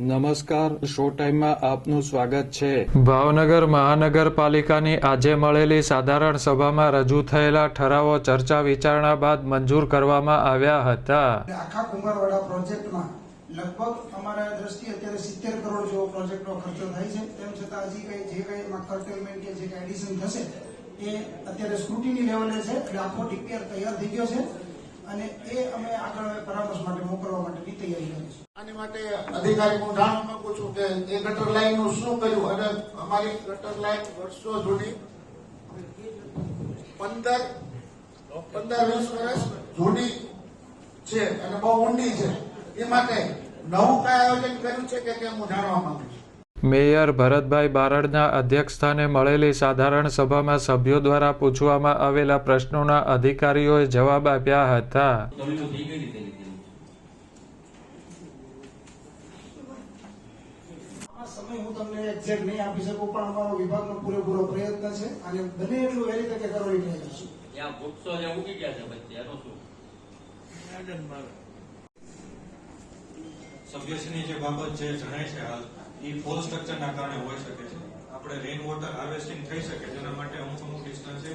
નમસ્કાર શો ટાઈમમાં આપનું સ્વાગત છે. ભાવનગર મહાનગરપાલિકાની આજે મળેલી સાધારણ સભામાં રજૂ થયેલા ઠરાવો ચર્ચા વિચારણા બાદ મંજૂર કરવામાં આવ્યા હતા. આખા કુંભારવાડા પ્રોજેક્ટમાં લગભગ અમારા દ્રષ્ટિએ અત્યારે સિત્તેર કરોડ જેવો પ્રોજેક્ટનો ખર્ચો થાય છે. તેમ છતાં હજી કઈ જે કઈ એમાં કે જે કઈ એડિશન થશે એ અત્યારે સ્ક્રુટીની લેવલે છે એટલે આખો ડીપીઆર તૈયાર થઈ ગયો છે. અને એ અમે આગળ પરામર્શ માટે મોકલવા માટેની તૈયારી કરી છે આની માટે અધિકારી હું જાણવા માંગુ છું કે એ ગટર લાઈનનું શું કર્યું? અને અમારી ગટર લાઈન વર્ષો જૂની. પંદર પંદર વીસ વર્ષ જૂની છે અને બહુ ઊંડી છે. એ માટે નવું કઈ આયોજન કર્યું છે કે કેમ હું જાણવા માંગુ છું? મેયર ભરતભાઈ બારડના અધ્યક્ષસ્થાને મળેલી સાધારણ સભામાં સભ્યો દ્વારા પૂછવામાં આવેલા પ્રશ્નોના અધિકારીઓએ જવાબ આપ્યા હતા આ સમય હું તમને એક્ઝેક્ટ નહીં આપી શકું પણ અમારો વિભાગનો પૂરેપૂરો પ્રયત્ન છે અને બને એટલું વહેલી તકે કરવાની ટ્રાય કરશું ત્યાં વૃક્ષો જે ઉગી ગયા છે વચ્ચે એનું શું? સભ્યશ્રીની જે બાબત જે જણાય છે હાલ એ ફોલ સ્ટ્રક્ચરના કારણે હોઈ શકે છે. આપણે રેન વોટર હાર્વેસ્ટિંગ થઈ શકે જેના માટે અમુક અમુક ડિસ્ટન્સે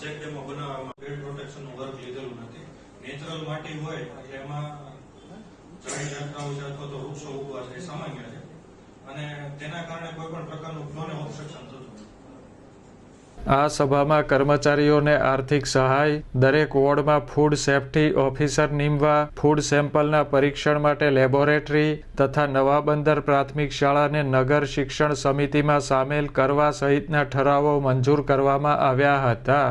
ચેક ડેમો બનાવવામાં બેડ પ્રોટેક્શનનું વર્ક લીધેલું નથી. નેચરલ માટી હોય એટલે એમાં ઝાડી જાતના છે અથવા તો વૃક્ષો ઉગવા છે એ સામાન્ય છે. અને તેના કારણે કોઈ પણ પ્રકારનું ફ્લોને ઓબ્સ્ટ્રક્શન થતું આ સભામાં કર્મચારીઓને આર્થિક સહાય, દરેક વોર્ડમાં ફૂડ સેફ્ટી ઓફિસર નીમવા ફૂડ સેમ્પલના પરીક્ષણ માટે લેબોરેટરી તથા નવા બંદર પ્રાથમિક શાળાને નગર શિક્ષણ સમિતિમાં સામેલ કરવા સહિતના ઠરાવો મંજૂર કરવામાં આવ્યા હતા.